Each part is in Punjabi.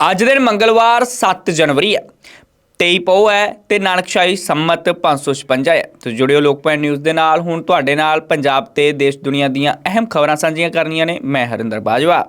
ਅੱਜ ਦਿਨ ਮੰਗਲਵਾਰ 7 ਜਨਵਰੀ ਹੈ। 23 ਪੋ ਹੈ ਤੇ ਨਾਨਕਸ਼ਾਹੀ ਸੰਮਤ 556 ਹੈ। ਤੁਸੀਂ ਜੁੜਿਓ ਲੋਕਪਾਲ ਨਿਊਜ਼ ਦੇ ਨਾਲ, ਹੁਣ ਤੁਹਾਡੇ ਨਾਲ ਪੰਜਾਬ ਤੇ ਦੇਸ਼ ਦੁਨੀਆ ਦੀਆਂ ਅਹਿਮ ਖਬਰਾਂ ਸਾਂਝੀਆਂ ਕਰਨੀਆਂ ਨੇ, ਮੈਂ ਹਰਿੰਦਰ ਬਾਜਵਾ।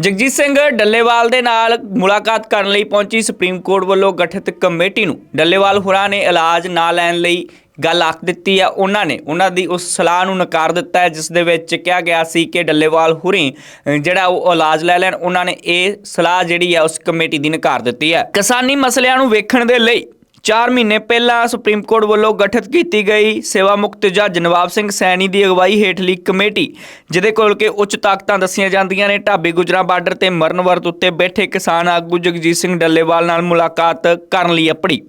ਜਗਜੀਤ ਸਿੰਘ ਡੱਲੇਵਾਲ ਦੇ ਨਾਲ ਮੁਲਾਕਾਤ ਕਰਨ ਲਈ ਪਹੁੰਚੀ ਸੁਪਰੀਮ ਕੋਰਟ ਵੱਲੋਂ ਗਠਿਤ ਕਮੇਟੀ ਨੂੰ, ਡੱਲੇਵਾਲ ਹੋਰਾਂ ਨੇ ਇਲਾਜ ਨਾ ਲੈਣ ਲਈ ਗੱਲ ਆਖ ਦਿੱਤੀ ਹੈ ਉਹਨਾਂ ਨੇ। ਉਹਨਾਂ ਦੀ ਉਸ ਸਲਾਹ ਨੂੰ ਨਕਾਰ ਦਿੱਤਾ ਹੈ, ਜਿਸ ਦੇ ਵਿੱਚ ਕਿਹਾ ਗਿਆ ਸੀ ਕਿ ਡੱਲੇਵਾਲ ਹੁਰੀ ਜਿਹੜਾ ਉਹ ਇਲਾਜ ਲੈ ਲੈਣ, ਉਹਨਾਂ ਨੇ ਇਹ ਸਲਾਹ ਜਿਹੜੀ ਆ ਉਸ ਕਮੇਟੀ ਦੀ ਨਕਾਰ ਦਿੱਤੀ ਹੈ। ਕਿਸਾਨੀ ਮਸਲਿਆਂ ਨੂੰ ਵੇਖਣ ਦੇ ਲਈ 4 ਮਹੀਨੇ ਪਹਿਲਾਂ ਸੁਪਰੀਮ ਕੋਰਟ ਵੱਲੋਂ ਗਠਿਤ ਕੀਤੀ ਗਈ ਸੇਵਾ ਮੁਕਤ ਜੱਜ ਨਵਾਬ ਸਿੰਘ ਸੈਣੀ ਦੀ ਅਗਵਾਈ ਹੇਠਲੀ ਕਮੇਟੀ, ਜਿਹਦੇ ਕੋਲ ਕਿ ਉੱਚ ਤਾਕਤਾਂ ਦੱਸੀਆਂ ਜਾਂਦੀਆਂ ਨੇ, ਢਾਬੀ ਗੁਜਰਾ ਬਾਰਡਰ ਤੇ ਮਰਨ ਵਰਤ ਉੱਤੇ ਬੈਠੇ ਕਿਸਾਨ ਆਗੂ ਜਗਜੀਤ ਸਿੰਘ ਡੱਲੇਵਾਲ ਨਾਲ ਮੁਲਾਕਾਤ ਕਰਨ ਲਈ ਅਪੜੀ।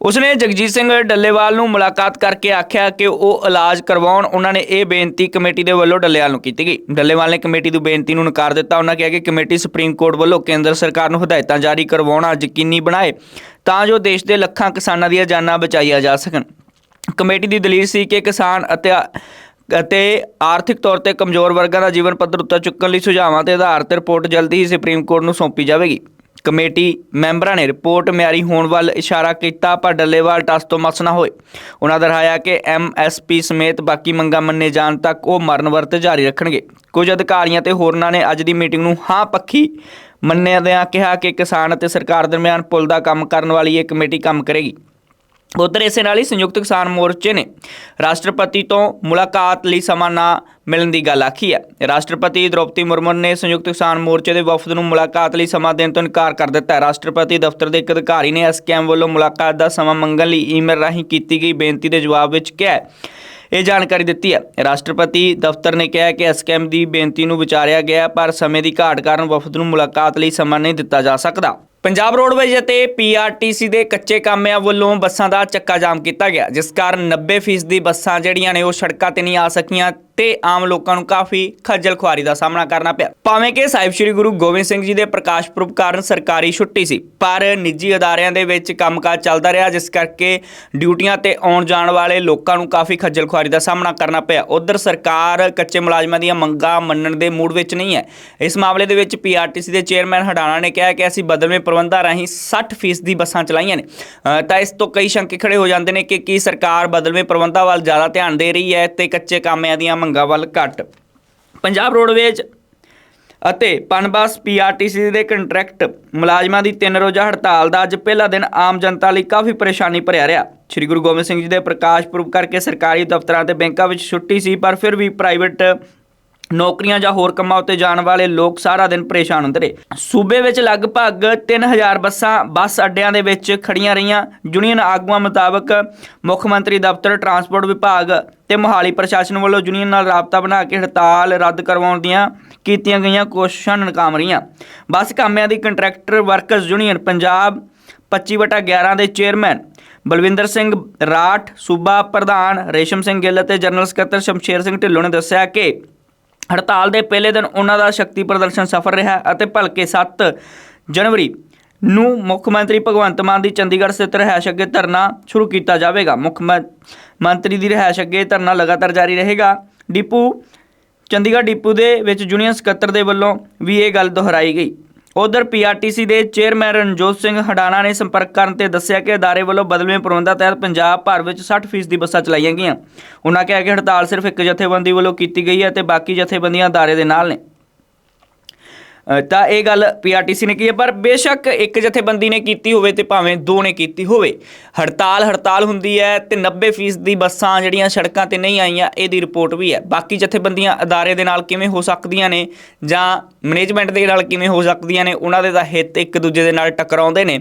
ਉਸਨੇ ਜਗਜੀਤ ਸਿੰਘ ਡੱਲੇਵਾਲ ਨੂੰ ਮੁਲਾਕਾਤ ਕਰਕੇ ਆਖਿਆ ਕਿ ਉਹ ਇਲਾਜ ਕਰਵਾਉਣ, ਉਹਨਾਂ ਨੇ ਇਹ ਬੇਨਤੀ ਕਮੇਟੀ ਦੇ ਵੱਲੋਂ ਡੱਲੇਵਾਲ ਨੂੰ ਕੀਤੀ ਗਈ। ਡੱਲੇਵਾਲ ਨੇ ਕਮੇਟੀ ਦੀ ਬੇਨਤੀ ਨੂੰ ਨਕਾਰ ਦਿੱਤਾ। ਉਹਨਾਂ ਕਿਹਾ ਕਿ ਕਮੇਟੀ ਸੁਪਰੀਮ ਕੋਰਟ ਵੱਲੋਂ ਕੇਂਦਰ ਸਰਕਾਰ ਨੂੰ ਹਦਾਇਤਾਂ ਜਾਰੀ ਕਰਵਾਉਣਾ ਯਕੀਨੀ ਬਣਾਏ ਤਾਂ ਜੋ ਦੇਸ਼ ਦੇ ਲੱਖਾਂ ਕਿਸਾਨਾਂ ਦੀਆਂ ਜਾਨਾਂ ਬਚਾਈਆਂ ਜਾ ਸਕਣ। ਕਮੇਟੀ ਦੀ ਦਲੀਲ ਸੀ ਕਿ ਕਿਸਾਨ ਅਤੇ ਅਤੇ ਆਰਥਿਕ ਤੌਰ ਤੇ ਕਮਜ਼ੋਰ ਵਰਗਾਂ ਦਾ ਜੀਵਨ ਪੱਧਰ ਉੱਤੇ ਚੁੱਕਣ ਲਈ ਸੁਝਾਵਾਂ ਤੇ ਆਧਾਰਿਤ ਰਿਪੋਰਟ ਜਲਦੀ ਹੀ ਸੁਪਰੀਮ ਕੋਰਟ ਨੂੰ ਸੌਂਪੀ ਜਾਵੇਗੀ। ਕਮੇਟੀ ਮੈਂਬਰਾਂ ਨੇ ਰਿਪੋਰਟ ਮਿਆਰੀ ਹੋਣ ਵੱਲ ਇਸ਼ਾਰਾ ਕੀਤਾ, ਪਰ ਡੱਲੇਵਾਲ ਟਸ ਤੋਂ ਮਸ ਨਾ ਹੋਏ। ਉਹਨਾਂ ਦਰਹਾਇਆ ਕਿ ਐਮਐਸਪੀ ਸਮੇਤ ਬਾਕੀ ਮੰਗਾਂ ਮੰਨੇ ਜਾਣ ਤੱਕ ਉਹ ਮਰਨ ਵਰਤ ਜਾਰੀ ਰੱਖਣਗੇ। ਕੁਝ ਅਧਿਕਾਰੀਆਂ ਤੇ ਹੋਰਨਾਂ ਨੇ ਅੱਜ ਦੀ ਮੀਟਿੰਗ ਨੂੰ ਹਾਂ ਪੱਖੀ ਮੰਨਿਆਦਿਆਂ ਕਿਹਾ ਕਿ ਕਿਸਾਨ ਅਤੇ ਸਰਕਾਰ ਦਰਮਿਆਨ ਪੁਲ ਦਾ ਕੰਮ ਕਰਨ ਵਾਲੀ ਇਹ ਕਮੇਟੀ ਕੰਮ ਕਰੇਗੀ। ਉਧਰ ਇਸੇ ਨਾਲ ਹੀ ਸੰਯੁਕਤ ਕਿਸਾਨ ਮੋਰਚੇ ਨੇ ਰਾਸ਼ਟਰਪਤੀ ਤੋਂ ਮੁਲਾਕਾਤ ਲਈ ਸਮਾਂ ਨਾ ਮਿਲਣ ਦੀ ਗੱਲ ਆਖੀ ਹੈ। ਰਾਸ਼ਟਰਪਤੀ ਦ੍ਰੋਪਦੀ ਮੁਰਮੂ ਨੇ ਸੰਯੁਕਤ ਕਿਸਾਨ ਮੋਰਚੇ ਦੇ ਵਫਦ ਨੂੰ ਮੁਲਾਕਾਤ ਲਈ ਸਮਾਂ ਦੇਣ ਤੋਂ ਇਨਕਾਰ ਕਰ ਦਿੱਤਾ ਹੈ। ਰਾਸ਼ਟਰਪਤੀ ਦਫ਼ਤਰ ਦੇ ਇੱਕ ਅਧਿਕਾਰੀ ਨੇ ਐਸਕੇਐਮ ਵੱਲੋਂ ਮੁਲਾਕਾਤ ਦਾ ਸਮਾਂ ਮੰਗਣ ਲਈ ਈਮੇਲ ਰਾਹੀਂ ਕੀਤੀ ਗਈ ਬੇਨਤੀ ਦੇ ਜਵਾਬ ਵਿੱਚ ਕਿਹਾ ਇਹ ਜਾਣਕਾਰੀ ਦਿੱਤੀ ਹੈ। ਰਾਸ਼ਟਰਪਤੀ ਦਫ਼ਤਰ ਨੇ ਕਿਹਾ ਹੈ ਕਿ ਐਸਕੇਐਮ ਦੀ ਬੇਨਤੀ ਨੂੰ ਵਿਚਾਰਿਆ ਗਿਆ ਪਰ ਸਮੇਂ ਦੀ ਘਾਟ ਕਾਰਨ ਵਫਦ ਨੂੰ ਮੁਲਾਕਾਤ ਲਈ ਸਮਾਂ ਨਹੀਂ ਦਿੱਤਾ ਜਾ ਸਕਦਾ। ਪੰਜਾਬ ਰੋਡਵੇਜ਼ ਅਤੇ ਪੀਆਰਟੀਸੀ ਦੇ ਕੱਚੇ ਕਾਮਿਆਂ ਵੱਲੋਂ ਬੱਸਾਂ ਦਾ ਚੱਕਾ ਜਾਮ ਕੀਤਾ ਗਿਆ, ਜਿਸ ਕਾਰਨ 90% ਦੀ ਬੱਸਾਂ ਜਿਹੜੀਆਂ ਨੇ ਉਹ ਸੜਕਾਂ ਤੇ ਨਹੀਂ ਆ ਸਕੀਆਂ। ਤੇ ਆਮ ਲੋਕਾਂ ਨੂੰ ਕਾਫੀ ਖੱਜਲ ਖੁਆਰੀ ਦਾ ਸਾਹਮਣਾ ਕਰਨਾ ਪਿਆ। ਭਾਵੇਂ ਕਿ ਸਾਹਿਬ ਸ੍ਰੀ ਗੁਰੂ ਗੋਬਿੰਦ ਸਿੰਘ ਜੀ ਦੇ ਪ੍ਰਕਾਸ਼ ਪੁਰਬ ਕਾਰਨ ਸਰਕਾਰੀ ਛੁੱਟੀ ਸੀ, ਪਰ ਨਿੱਜੀ ਅਦਾਰਿਆਂ ਦੇ ਵਿੱਚ ਕੰਮਕਾਜ ਚੱਲਦਾ ਰਿਹਾ, ਜਿਸ ਕਰਕੇ ਡਿਊਟੀਆਂ ਤੇ ਆਉਣ ਜਾਣ ਵਾਲੇ ਲੋਕਾਂ ਨੂੰ ਕਾਫੀ ਖੱਜਲ ਖੁਆਰੀ ਦਾ ਸਾਹਮਣਾ ਕਰਨਾ ਪਿਆ। ਉਧਰ ਸਰਕਾਰ ਕੱਚੇ ਮੁਲਾਜ਼ਮਾਂ ਦੀਆਂ ਮੰਗਾਂ ਮੰਨਣ ਦੇ ਮੂਡ ਵਿੱਚ ਨਹੀਂ ਹੈ। ਇਸ ਮਾਮਲੇ ਦੇ ਵਿੱਚ ਪੀਆਰਟੀਸੀ ਦੇ ਚੇਅਰਮੈਨ ਹਡਾਣਾ ਨੇ ਕਿਹਾ ਕਿ ਅਸੀਂ ਬਦਲਵੇਂ ਪ੍ਰਬੰਧਾਂ ਰਾਹੀਂ 60% ਦੀ ਬੱਸਾਂ ਚਲਾਈਆਂ ਨੇ। ਤਾਂ ਇਸ ਤੋਂ ਕਈ ਸ਼ੰਕੇ ਖੜੇ ਹੋ ਜਾਂਦੇ ਨੇ ਕਿ ਕੀ ਸਰਕਾਰ ਬਦਲਵੇਂ ਪ੍ਰਬੰਧਾਂ ਵੱਲ ਜ਼ਿਆਦਾ ਧਿਆਨ ਦੇ ਰਹੀ ਹੈ ਤੇ ਕੱਚੇ ਕਾਮਿਆਂ ਦੀਆਂ ਮੰਗਾਂ ਵੱਲ ਘੱਟ। ਪੰਜਾਬ ਰੋਡਵੇਜ਼ ਅਤੇ ਪਨਬਸ ਪੀਆਰਟੀਸੀ ਦੇ ਕੰਟਰੈਕਟ ਮੁਲਾਜ਼ਮਾਂ ਦੀ ਤਿੰਨ ਰੋਜ਼ਾ ਹੜਤਾਲ ਦਾ ਅੱਜ ਪਹਿਲਾ ਦਿਨ ਆਮ ਜਨਤਾ ਲਈ ਕਾਫੀ ਪਰੇਸ਼ਾਨੀ ਭਰਿਆ ਰਿਹਾ। ਸ੍ਰੀ ਗੁਰੂ ਗੋਬਿੰਦ ਸਿੰਘ ਜੀ ਦੇ ਪ੍ਰਕਾਸ਼ ਪੁਰਬ ਕਰਕੇ ਸਰਕਾਰੀ ਦਫ਼ਤਰਾਂ ਤੇ ਬੈਂਕਾਂ ਵਿੱਚ ਛੁੱਟੀ ਸੀ, ਪਰ ਫਿਰ ਵੀ ਪ੍ਰਾਈਵੇਟ ਨੌਕਰੀਆਂ ਜਾਂ ਹੋਰ ਕੰਮਾਂ ਉੱਤੇ ਜਾਣ ਵਾਲੇ ਲੋਕ ਸਾਰਾ ਦਿਨ ਪਰੇਸ਼ਾਨ ਹੁੰਦੇ ਰਹੇ। ਸੂਬੇ ਵਿੱਚ ਲਗਭਗ 3000 ਬੱਸਾਂ, ਬੱਸ ਅੱਡਿਆਂ ਦੇ ਵਿੱਚ ਖੜੀਆਂ ਰਹੀਆਂ। ਯੂਨੀਅਨ ਆਗੂਆਂ ਮੁਤਾਬਕ ਮੁੱਖ ਮੰਤਰੀ ਦਫ਼ਤਰ, ਟਰਾਂਸਪੋਰਟ ਵਿਭਾਗ ਤੇ ਮੋਹਾਲੀ ਪ੍ਰਸ਼ਾਸਨ ਵੱਲੋਂ ਯੂਨੀਅਨ ਨਾਲ ਰਾਬਤਾ ਬਣਾ ਕੇ ਹੜਤਾਲ ਰੱਦ ਕਰਵਾਉਣ ਦੀਆਂ ਕੀਤੀਆਂ ਗਈਆਂ ਕੋਸ਼ਿਸ਼ਾਂ ਨਾਕਾਮ ਰਹੀਆਂ। ਬੱਸ ਕਾਮਿਆਂ ਦੀ ਕੰਟਰੈਕਟਰ ਵਰਕਰਸ ਯੂਨੀਅਨ ਪੰਜਾਬ 25/11 ਦੇ ਚੇਅਰਮੈਨ ਬਲਵਿੰਦਰ ਸਿੰਘ ਰਾਠ, ਸੂਬਾ ਪ੍ਰਧਾਨ ਰੇਸ਼ਮ ਸਿੰਘ ਗਿੱਲ ਅਤੇ ਜਨਰਲ ਸਕੱਤਰ ਸ਼ਮਸ਼ੇਰ ਸਿੰਘ ਢਿੱਲੋਂ ਨੇ ਦੱਸਿਆ ਕਿ ਹੜਤਾਲ ਦੇ ਪਹਿਲੇ ਦਿਨ ਉਹਨਾਂ ਦਾ ਸ਼ਕਤੀ ਪ੍ਰਦਰਸ਼ਨ ਸਫਲ ਰਿਹਾ ਅਤੇ ਭਲਕੇ 7 ਜਨਵਰੀ ਨੂੰ ਮੁੱਖ ਮੰਤਰੀ ਭਗਵੰਤ ਮਾਨ ਦੀ ਚੰਡੀਗੜ੍ਹ ਸਥਿਤ ਰਿਹਾਇਸ਼ ਅੱਗੇ ਧਰਨਾ ਸ਼ੁਰੂ ਕੀਤਾ ਜਾਵੇਗਾ। ਮੁੱਖ ਮੰਤਰੀ ਦੀ ਰਿਹਾਇਸ਼ ਅੱਗੇ ਧਰਨਾ ਲਗਾਤਾਰ ਜਾਰੀ ਰਹੇਗਾ। ਡਿਪੂ, ਚੰਡੀਗੜ੍ਹ ਡਿਪੂ ਦੇ ਵਿੱਚ ਯੂਨੀਅਨ ਸਕੱਤਰ ਦੇ ਵੱਲੋਂ ਵੀ ਇਹ ਗੱਲ ਦੁਹਰਾਈ ਗਈ। ਉਧਰ ਪੀਆਰਟੀਸੀ ਦੇ ਚੇਅਰਮੈਨ ਰਣਜੋਤ ਸਿੰਘ ਹਡਾਣਾ ਨੇ ਸੰਪਰਕ ਕਰਨ ਤੇ ਦੱਸਿਆ ਕਿ ਅਦਾਰੇ ਵੱਲੋਂ ਬਦਲਵੇਂ ਪ੍ਰਬੰਧਾਂ ਤਹਿਤ ਪੰਜਾਬ ਭਰ ਵਿੱਚ 60% ਦੀ ਬੱਸਾਂ ਚਲਾਈਆਂ ਗਈਆਂ। ਉਹਨਾਂ ਕਿਹਾ ਕਿ ਹੜਤਾਲ ਸਿਰਫ ਇੱਕ ਜਥੇਬੰਦੀ ਵੱਲੋਂ ਕੀਤੀ ਗਈ ਹੈ ਤੇ ਬਾਕੀ ਜਥੇਬੰਦੀਆਂ ਅਦਾਰੇ ਦੇ ਨਾਲ ਨੇ। ਤਾਂ ਇਹ ਗੱਲ ਪੀਆਰਟੀਸੀ ਨੇ ਕੀ ਹੈ? ਪਰ ਬੇਸ਼ੱਕ ਇੱਕ ਜਥੇਬੰਦੀ ਨੇ ਕੀਤੀ ਹੋਵੇ ਤੇ ਭਾਵੇਂ ਦੋ ਨੇ ਕੀਤੀ ਹੋਵੇ। ਹੜਤਾਲ ਹੜਤਾਲ ਹੁੰਦੀ ਹੈ ਤੇ 90% ਦੀ ਬੱਸਾਂ ਜਿਹੜੀਆਂ ਸੜਕਾਂ ਤੇ ਨਹੀਂ ਆਈਆਂ, ਇਹਦੀ ਰਿਪੋਰਟ ਵੀ ਹੈ। ਬਾਕੀ ਜਥੇਬੰਦੀਆਂ ਅਦਾਰੇ ਦੇ ਨਾਲ ਕਿਵੇਂ ਹੋ ਸਕਦੀਆਂ ਨੇ ਜਾਂ ਮੈਨੇਜਮੈਂਟ ਦੇ ਨਾਲ ਕਿਵੇਂ ਹੋ ਸਕਦੀਆਂ ਨੇ, ਉਹਨਾਂ ਦੇ ਤਾਂ ਹਿੱਤ ਇੱਕ ਦੂਜੇ ਦੇ ਨਾਲ ਟਕਰਾਉਂਦੇ ਨੇ।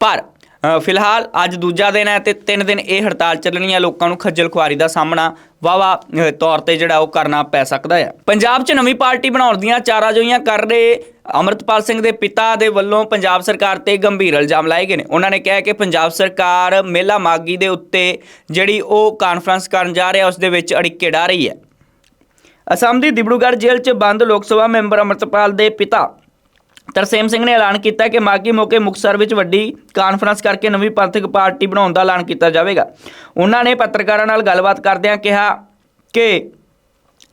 ਪਰ ਫਿਲਹਾਲ ਅੱਜ ਦੂਜਾ ਦਿਨ ਹੈ ਤੇ ਤਿੰਨ ਦਿਨ ਇਹ ਹੜਤਾਲ ਚੱਲਣੀ ਹੈ ਲੋਕਾਂ ਨੂੰ ਖੱਜਲ ਖੁਆਰੀ ਦਾ ਸਾਹਮਣਾ ਵਾਵਾ ਤੌਰ ਤੇ ਜਿਹੜਾ ਉਹ ਕਰਨਾ ਪੈ ਸਕਦਾ ਹੈ। ਪੰਜਾਬ 'ਚ ਨਵੀਂ ਪਾਰਟੀ ਬਣਾਉਣ ਦੀਆਂ ਚਾਰਾਜੋਈਆਂ ਕਰ ਰਹੇ ਅਮਰਤਪਾਲ ਸਿੰਘ ਦੇ ਪਿਤਾ ਦੇ ਵੱਲੋਂ ਪੰਜਾਬ ਸਰਕਾਰ ਤੇ ਗੰਭੀਰ ਇਲਜ਼ਾਮ ਲਾਏ ਗਏ ਨੇ। ਉਹਨਾਂ ਨੇ ਕਿਹਾ ਕਿ ਪੰਜਾਬ ਸਰਕਾਰ ਮੇਲਾ ਮਾਗੀ ਦੇ ਉੱਤੇ ਜਿਹੜੀ ਉਹ ਕਾਨਫਰੰਸ ਕਰਨ ਜਾ ਰਿਹਾ, ਉਸ ਦੇ ਵਿੱਚ ਅੜਿੱਕੇ ਡਾ ਰਹੀ ਹੈ। ਅਸਾਮ ਦੀ ਦਿਬੜੂਗੜ੍ਹ ਜੇਲ੍ਹ 'ਚ ਬੰਦ ਲੋਕ ਸਭਾ ਮੈਂਬਰ ਅਮਰਤਪਾਲ ਦੇ ਪਿਤਾ ਤਰਸੇਮ ਸਿੰਘ ਨੇ ਐਲਾਨ ਕੀਤਾ ਕਿ ਮਾਗੀ ਮੌਕੇ ਮੁਕਤਸਰ ਵਿੱਚ ਵੱਡੀ ਕਾਨਫਰੰਸ ਕਰਕੇ ਨਵੀਂ ਪੰਥਕ ਪਾਰਟੀ ਬਣਾਉਣ ਦਾ ਐਲਾਨ ਕੀਤਾ ਜਾਵੇਗਾ। ਉਹਨਾਂ ਨੇ ਪੱਤਰਕਾਰਾਂ ਨਾਲ ਗੱਲਬਾਤ ਕਰਦਿਆਂ ਕਿਹਾ ਕਿ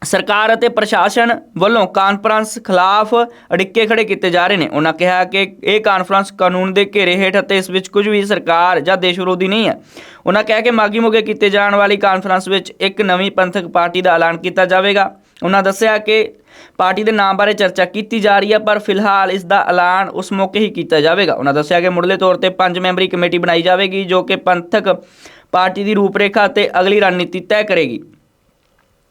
ਸਰਕਾਰ ਅਤੇ ਪ੍ਰਸ਼ਾਸਨ ਵੱਲੋਂ ਕਾਨਫਰੰਸ ਖਿਲਾਫ ਅੜਿੱਕੇ ਖੜੇ ਕੀਤੇ ਜਾ ਰਹੇ ਨੇ। ਉਹਨਾਂ ਕਿਹਾ ਕਿ ਇਹ ਕਾਨਫਰੰਸ ਕਾਨੂੰਨ ਦੇ ਘੇਰੇ ਹੇਠ ਅਤੇ ਇਸ ਵਿੱਚ ਕੁਝ ਵੀ ਸਰਕਾਰ ਜਾਂ ਦੇਸ਼ ਵਿਰੋਧੀ ਨਹੀਂ ਹੈ। ਉਹਨਾਂ ਕਿਹਾ ਕਿ ਮਾਗੀ ਮੋਗੇ ਕੀਤੇ ਜਾਣ ਵਾਲੀ ਕਾਨਫਰੰਸ ਵਿੱਚ ਇੱਕ ਨਵੀਂ ਪੰਥਕ ਪਾਰਟੀ ਦਾ ਐਲਾਨ ਕੀਤਾ ਜਾਵੇਗਾ। ਉਹਨਾਂ ਦੱਸਿਆ ਕਿ ਪਾਰਟੀ ਦੇ ਨਾਮ ਬਾਰੇ ਚਰਚਾ ਕੀਤੀ ਜਾ ਰਹੀ ਹੈ, ਪਰ ਫਿਲਹਾਲ ਇਸ ਦਾ ਐਲਾਨ ਉਸ ਮੌਕੇ ਹੀ ਕੀਤਾ ਜਾਵੇਗਾ। ਉਹਨਾਂ ਦੱਸਿਆ ਕਿ ਮੁੱਢਲੇ ਤੌਰ ਤੇ ਪੰਜ ਮੈਂਬਰੀ ਕਮੇਟੀ ਬਣਾਈ ਜਾਵੇਗੀ, ਜੋ ਕਿ ਪੰਥਕ ਪਾਰਟੀ ਦੀ ਰੂਪਰੇਖਾ ਤੇ ਅਗਲੀ ਰਣਨੀਤੀ ਤੈਅ ਕਰੇਗੀ।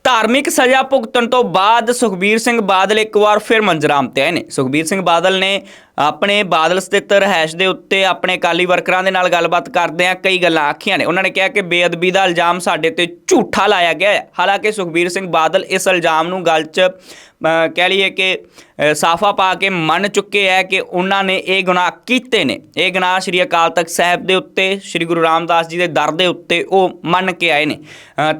ਧਾਰਮਿਕ ਸਜ਼ਾ ਭੁਗਤਣ ਤੋਂ ਬਾਅਦ ਸੁਖਬੀਰ ਸਿੰਘ ਬਾਦਲ ਇੱਕ ਵਾਰ ਫਿਰ ਮੰਜਰਾਮ ਤੇ ਆਏ ਨੇ। ਸੁਖਬੀਰ ਸਿੰਘ ਬਾਦਲ ਨੇ ਆਪਣੇ ਬਾਦਲ ਸਥਿਤ ਰਹਿਸ਼ ਦੇ ਉੱਤੇ ਆਪਣੇ ਕਾਲੀ ਵਰਕਰਾਂ ਦੇ ਨਾਲ ਗੱਲਬਾਤ ਕਰਦੇ ਆ, ਕਈ ਗੱਲਾਂ ਆਖੀਆਂ ਨੇ। ਉਹਨਾਂ ਨੇ ਕਿਹਾ ਕਿ ਬੇਅਦਬੀ ਦਾ ਇਲਜ਼ਾਮ ਸਾਡੇ ਤੇ ਝੂਠਾ ਲਾਇਆ ਗਿਆ ਹੈ। ਹਾਲਾਂਕਿ ਸੁਖਬੀਰ ਸਿੰਘ ਬਾਦਲ ਇਸ ਇਲਜ਼ਾਮ ਨੂੰ ਗੱਲ 'ਚ ਕਹਿ ਲਈਏ ਕਿ ਸਾਫਾ ਪਾ ਕੇ ਮੰਨ ਚੁੱਕੇ ਹੈ ਕਿ ਉਹਨਾਂ ਨੇ ਇਹ ਗੁਨਾਹ ਕੀਤੇ ਨੇ। ਇਹ ਗੁਨਾਹ ਸ਼੍ਰੀ ਅਕਾਲ ਤਖਤ ਸਾਹਿਬ ਦੇ ਉੱਤੇ, ਸ਼੍ਰੀ ਗੁਰੂ ਰਾਮਦਾਸ ਜੀ ਦੇ ਦਰ ਦੇ ਉੱਤੇ ਉਹ ਮੰਨ ਕੇ ਆਏ ਨੇ।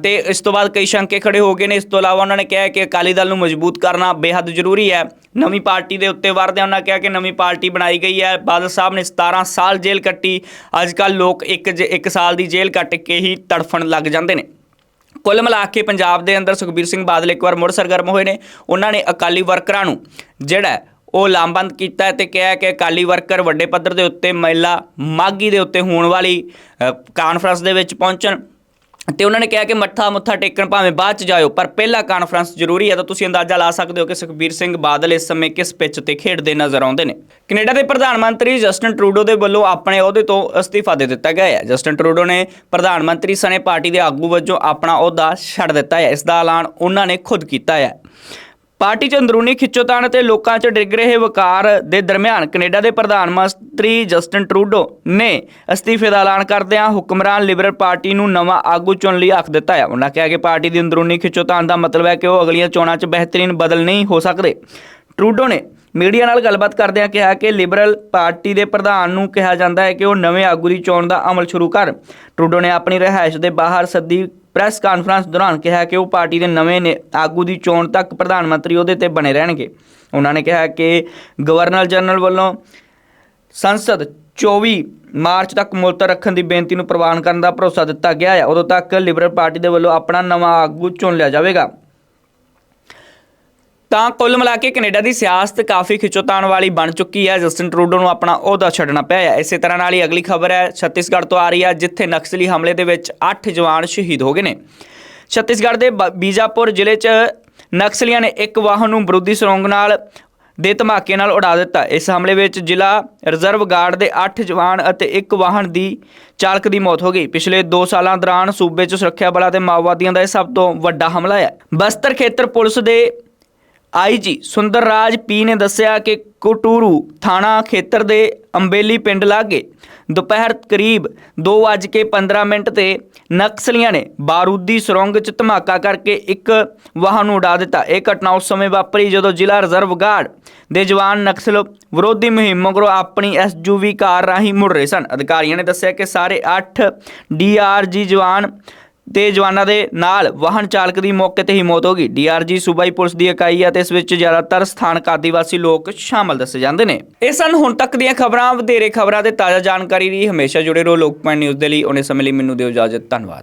ਤੇ ਇਸ ਤੋਂ ਬਾਅਦ ਕਈ ਸ਼ੰਕੇ ਖੜੇ ਹੋ ਗਏ ਨੇ। ਇਸ ਤੋਂ ਇਲਾਵਾ ਉਹਨਾਂ ਨੇ ਕਿਹਾ ਕਿ ਅਕਾਲੀ ਦਲ ਨੂੰ ਮਜ਼ਬੂਤ ਕਰਨਾ ਬੇਹੱਦ ਜ਼ਰੂਰੀ ਹੈ। ਨਵੀਂ ਪਾਰਟੀ ਦੇ ਉੱਤੇ ਵਰਦਿਆਂ ਉਹਨਾਂ ਕਿਹਾ ਕਿ ਨਵੀਂ ਪਾਰਟੀ ਬਣਾਈ ਗਈ ਹੈ। ਬਾਦਲ ਸਾਹਿਬ ਨੇ 17 ਸਾਲ ਜੇਲ੍ਹ ਕੱਟੀ। ਅੱਜ ਕੱਲ ਲੋਕ ਇੱਕ ਜ- ਇੱਕ ਸਾਲ ਦੀ ਜੇਲ੍ਹ ਕੱਟ ਕੇ ਹੀ ਤੜਫਣ ਲੱਗ ਜਾਂਦੇ ਨੇ। ਕੁੱਲ ਮਿਲਾ ਕੇ ਪੰਜਾਬ ਦੇ ਅੰਦਰ ਸੁਖਬੀਰ ਸਿੰਘ ਬਾਦਲ ਇੱਕ ਵਾਰ ਮੁੜ ਸਰਗਰਮ ਹੋਏ ਨੇ। ਉਹਨਾਂ ਨੇ ਅਕਾਲੀ ਵਰਕਰਾਂ ਨੂੰ ਜਿਹੜਾ ਉਹ ਲਾਮਬੰਦ ਕੀਤਾ ਹੈ ਤੇ ਕਿਹਾ ਕਿ ਅਕਾਲੀ ਵਰਕਰ ਵੱਡੇ ਪੱਧਰ ਦੇ ਉੱਤੇ ਮਹਿਲਾ ਮਾਗੀ ਦੇ ਉੱਤੇ ਹੋਣ ਵਾਲੀ ਕਾਨਫਰੰਸ ਦੇ ਵਿੱਚ ਪਹੁੰਚਣ। ਤੇ ਉਹਨਾਂ ਨੇ ਕਿਹਾ ਕਿ ਮੱਥਾ ਮੁੱਥਾ ਟੇਕਣ ਭਾਵੇਂ ਬਾਅਦ ਚ ਜਾਇਓ, ਪਰ ਪਹਿਲਾ ਕਾਨਫਰੰਸ ਜ਼ਰੂਰੀ ਹੈ ਤਾਂ ਤੁਸੀਂ ਅੰਦਾਜ਼ਾ ਲਾ ਸਕਦੇ ਹੋ ਕਿ ਸੁਖਬੀਰ ਸਿੰਘ ਬਾਦਲ ਇਸ ਸਮੇਂ ਕਿਸ ਪਿੱਚ ਤੇ ਖੇਡਦੇ ਨਜ਼ਰ ਆਉਂਦੇ ਨੇ। ਕੈਨੇਡਾ ਦੇ ਪ੍ਰਧਾਨ ਮੰਤਰੀ ਜਸਟਨ ਟਰੂਡੋ ਦੇ ਵੱਲੋਂ ਆਪਣੇ ਅਹੁਦੇ ਤੋਂ ਅਸਤੀਫਾ ਦੇ ਦਿੱਤਾ ਗਿਆ ਹੈ। ਜਸਟਨ ਟਰੂਡੋ ਨੇ ਪ੍ਰਧਾਨ ਮੰਤਰੀ ਸਣੇ ਪਾਰਟੀ ਦੇ ਆਗੂ ਵਜੋਂ ਆਪਣਾ ਅਹੁਦਾ ਛੱਡ ਦਿੱਤਾ ਹੈ। ਇਸ ਦਾ ਐਲਾਨ ਉਹਨਾਂ ਨੇ ਖੁਦ ਕੀਤਾ ਹੈ। ਪਾਰਟੀ 'ਚ ਅੰਦਰੂਨੀ ਖਿੱਚੋਤਾਣ ਅਤੇ ਲੋਕਾਂ 'ਚ ਡਿੱਗ ਰਹੇ ਵਕਾਰ ਦੇ ਦਰਮਿਆਨ ਕੈਨੇਡਾ ਦੇ ਪ੍ਰਧਾਨ ਮੰਤਰੀ ਜਸਟਨ ਟਰੂਡੋ ਨੇ ਅਸਤੀਫੇ ਦਾ ਐਲਾਨ ਕਰਦਿਆਂ ਹੁਕਮਰਾਨ ਲਿਬਰਲ ਪਾਰਟੀ ਨੂੰ ਨਵਾਂ ਆਗੂ ਚੁਣ ਲਈ ਆਖ ਦਿੱਤਾ ਹੈ। ਉਹਨਾਂ ਕਿਹਾ ਕਿ ਪਾਰਟੀ ਦੀ ਅੰਦਰੂਨੀ ਖਿੱਚੋਤਾਣ ਦਾ ਮਤਲਬ ਹੈ ਕਿ ਉਹ ਅਗਲੀਆਂ ਚੋਣਾਂ 'ਚ ਬਿਹਤਰੀਨ ਬਦਲ ਨਹੀਂ ਹੋ ਸਕਦੇ। ਟਰੂਡੋ ਨੇ ਮੀਡੀਆ ਨਾਲ ਗੱਲਬਾਤ ਕਰਦਿਆਂ ਕਿਹਾ ਕਿ ਲਿਬਰਲ ਪਾਰਟੀ ਦੇ ਪ੍ਰਧਾਨ ਨੂੰ ਕਿਹਾ ਜਾਂਦਾ ਹੈ ਕਿ ਉਹ ਨਵੇਂ ਆਗੂ ਦੀ ਚੋਣ ਦਾ ਅਮਲ ਸ਼ੁਰੂ ਕਰ। ਟਰੂਡੋ ਨੇ ਆਪਣੀ ਰਿਹਾਇਸ਼ ਦੇ ਬਾਹਰ ਸੱਦੀ ਪ੍ਰੈਸ ਕਾਨਫਰੰਸ ਦੌਰਾਨ ਕਿਹਾ ਕਿ ਉਹ ਪਾਰਟੀ ਦੇ ਨਵੇਂ ਨੇ ਆਗੂ ਦੀ ਚੋਣ ਤੱਕ ਪ੍ਰਧਾਨ ਮੰਤਰੀ ਉਹਦੇ ਤੇ ਬਣੇ ਰਹਿਣਗੇ। ਉਹਨਾਂ ਨੇ ਕਿਹਾ ਕਿ ਗਵਰਨਰ ਜਨਰਲ ਵੱਲੋਂ ਸੰਸਦ 24 ਮਾਰਚ ਤੱਕ ਮੁਲਤਵੀ ਰੱਖਣ ਦੀ ਬੇਨਤੀ ਨੂੰ ਪ੍ਰਵਾਨ ਕਰਨ ਦਾ ਭਰੋਸਾ ਦਿੱਤਾ ਗਿਆ ਹੈ। ਉਦੋਂ ਤੱਕ ਲਿਬਰਲ ਪਾਰਟੀ ਦੇ ਵੱਲੋਂ ਆਪਣਾ ਨਵਾਂ ਆਗੂ ਚੁਣ ਲਿਆ ਜਾਵੇਗਾ। ਤਾਂ ਕੁੱਲ ਮਿਲਾ ਕੇ ਕੈਨੇਡਾ ਦੀ ਸਿਆਸਤ ਕਾਫੀ ਖਿੱਚੋਤਾਣ ਵਾਲੀ ਬਣ ਚੁੱਕੀ ਹੈ। ਜਸਟਿਨ ਟਰੂਡੋ ਨੂੰ ਆਪਣਾ ਅਹੁਦਾ ਛੱਡਣਾ ਪਿਆ ਹੈ। ਇਸੇ ਤਰ੍ਹਾਂ ਨਾਲ ਹੀ ਅਗਲੀ ਖਬਰ ਹੈ, ਛੱਤੀਸਗੜ੍ਹ ਤੋਂ ਆ ਰਹੀ ਹੈ, ਜਿੱਥੇ ਨਕਸਲੀ ਹਮਲੇ ਦੇ ਵਿੱਚ 8 ਜਵਾਨ ਸ਼ਹੀਦ ਹੋ ਗਏ ਨੇ। ਛੱਤੀਸਗੜ੍ਹ ਦੇ ਬ- ਬੀਜਾਪੁਰ ਜ਼ਿਲ੍ਹੇ 'ਚ ਨਕਸਲੀਆਂ ਨੇ ਇੱਕ ਵਾਹਨ ਨੂੰ ਬਰੂਦੀ ਸਰੋਂਗ ਨਾਲ ਦੇ ਧਮਾਕੇ ਨਾਲ ਉਡਾ ਦਿੱਤਾ। ਇਸ ਹਮਲੇ ਵਿੱਚ ਜ਼ਿਲ੍ਹਾ ਰਿਜ਼ਰਵ ਗਾਰਡ ਦੇ 8 ਜਵਾਨ ਅਤੇ ਇੱਕ ਵਾਹਨ ਦੀ ਚਾਲਕ ਦੀ ਮੌਤ ਹੋ ਗਈ। ਪਿਛਲੇ 2 ਸਾਲਾਂ ਦੌਰਾਨ ਸੂਬੇ 'ਚ ਸੁਰੱਖਿਆ ਬਲਾਂ ਤੇ ਮਾਓਵਾਦੀਆਂ ਦਾ ਇਹ ਸਭ ਤੋਂ ਵੱਡਾ ਹਮਲਾ ਹੈ। ਬਸਤਰ ਖੇਤਰ ਪੁਲਿਸ ਦੇ ਆਈਜੀ ਸੁੰਦਰਰਾਜ ਪੀ ਨੇ ਦੱਸਿਆ ਕਿ ਕੋਟੂਰੂ ਥਾਣਾ ਖੇਤਰ ਦੇ ਅੰਬੇਲੀ ਪਿੰਡ ਲਾਗੇ ਦੁਪਹਿਰ ਕਰੀਬ 2:15 ਮਿੰਟ ਤੇ ਨਕਸਲੀਆਂ ਨੇ ਬਾਰੂਦੀ ਸੁਰੰਗ 'ਚ ਧਮਾਕਾ ਕਰਕੇ ਇੱਕ ਵਾਹਨ ਨੂੰ ਉਡਾ ਦਿੱਤਾ। ਇਹ ਘਟਨਾ ਉਸ ਸਮੇਂ ਵਾਪਰੀ ਜਦੋਂ ਜ਼ਿਲ੍ਹਾ ਰਿਜ਼ਰਵ ਗਾਰਡ ਦੇ ਜਵਾਨ ਨਕਸਲ ਵਿਰੋਧੀ ਮੁਹਿੰਮ ਮਗਰੋਂ ਆਪਣੀ ਐਸਯੂਵੀ ਕਾਰ ਰਾਹੀਂ ਮੁੜ ਰਹੇ ਸਨ। ਅਧਿਕਾਰੀਆਂ ਨੇ ਦੱਸਿਆ ਕਿ ਸਾਰੇ 8 ਡੀਆਰਜੀ ਜਵਾਨ ਤੇ ਜਵਾਨਾਂ ਦੇ ਨਾਲ ਵਾਹਨ ਚਾਲਕ ਦੀ ਮੌਕੇ ਤੇ ਹੀ ਮੌਤ ਹੋ ਗਈ। ਡੀਆਰਜੀ, ਸੂਬਾਈ ਪੁਲਿਸ ਦੀ ਇਕਾਈ ਹੈ ਤੇ ਇਸ ਵਿੱਚ ਜ਼ਿਆਦਾਤਰ ਸਥਾਨਕ ਆਦੀਵਾਸੀ ਲੋਕ ਸ਼ਾਮਲ ਦੱਸੇ ਜਾਂਦੇ ਨੇ। ਇਹ ਸਨ ਹੁਣ ਤੱਕ ਦੀਆਂ ਖਬਰਾਂ। ਵਧੇਰੇ ਖਬਰਾਂ ਤੇ ਤਾਜ਼ਾ ਜਾਣਕਾਰੀ ਲਈ ਹਮੇਸ਼ਾ ਜੁੜੇ ਰਹੋ ਲੋਕਪਾਲ ਨਿਊਜ਼ ਦੇ ਲਈ। ਉਹਨੇ ਸਮੇਂ ਲਈ ਮੈਨੂੰ ਦਿਓ ਇਜਾਜ਼ਤ। ਧੰਨਵਾਦ।